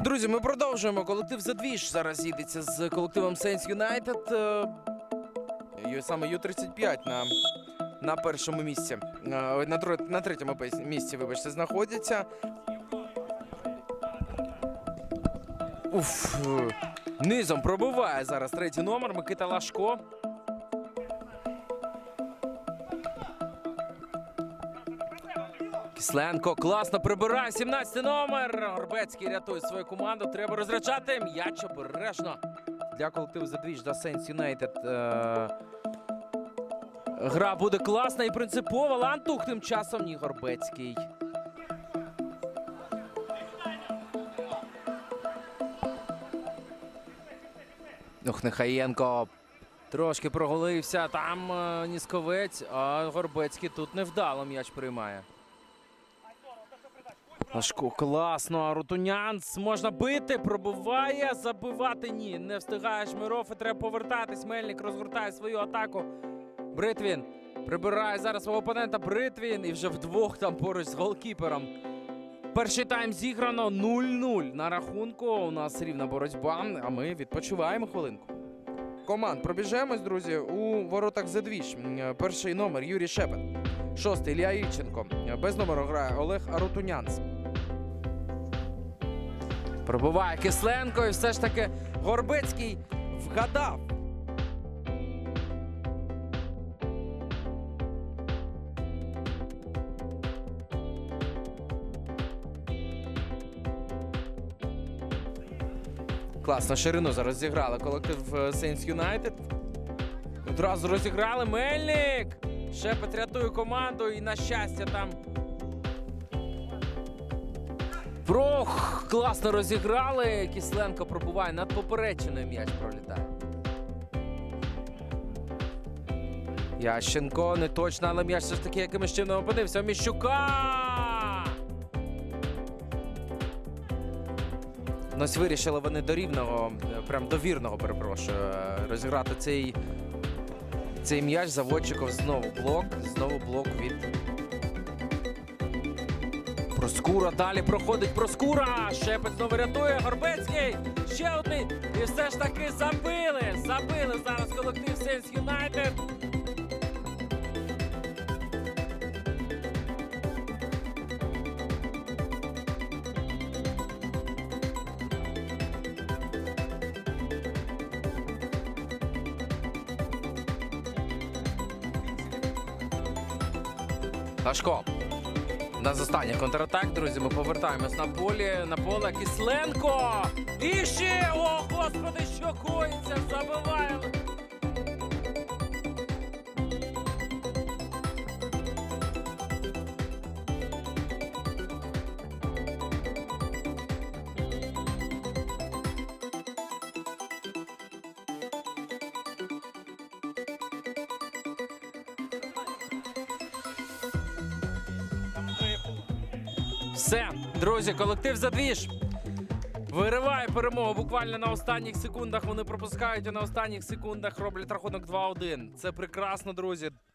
Друзі, ми продовжуємо. Колектив Задвіж зараз їдеться з колективом Saints United. Е, Саме Ю-35 на, на першому місці. Е, На, на третьому місці, вибачте, знаходяться. Уф. е, Низом пробиває зараз третій номер Микита Лашко. Кисленко класно прибирає. 17 номер. Горбецький рятує свою команду. Треба розряджати. М'яч обережно. Для колективу Задвіж за United. Е... Гра буде класна і принципова. Лантух тим часом ні Горбецький. Ох, Нехаєнко трошки проголився. Там е, Нісковець, а Горбецький тут невдало м'яч приймає. Лашко, класно. а Рутунянц можна бити, пробиває, забивати ні. Не встигає Шмиров треба повертатись. Мельник розгортає свою атаку. Бритвін прибирає зараз свого опонента. Бритвін і вже вдвох там поруч з голкіпером. Перший тайм зіграно 0-0 на рахунку. У нас рівна боротьба, а ми відпочиваємо хвилинку. Команд пробіжемось, друзі, у воротах Задвіж. Перший номер Юрій Шепет. Шостий Ілля Ільченко. Без номеру грає Олег Арутунянц. Пробиває Кисленко і все ж таки Горбецький вгадав. Класно, ширину зараз зіграли колектив Saints United. Одразу розіграли Мельник. Шепет рятує команду і на щастя там. Прох! Класно розіграли. Кисленко пробуває над поперечиною м'яч пролітає. Ященко не точно, але м'яч все ж таки якимось чином опинився. Міщука! Ну, Ось вирішили вони до рівного, прям до вірного, перепрошую, розіграти цей, цей м'яч. Заводчиков знову блок. Знову блок від Проскура. Далі проходить Проскура. Шепець знову рятує. Горбецький. Ще один. І все ж таки забили. Забили зараз колектив Сенс Юнайтед. Лашко. У нас останній контратак, друзі. Ми повертаємось на полі, на поле Кисленко. І ще! О, господи, що коїться! Забиває! Все, друзі, колектив задвіж. Вириває перемогу буквально на останніх секундах. Вони пропускають і на останніх секундах роблять рахунок 2-1. Це прекрасно, друзі.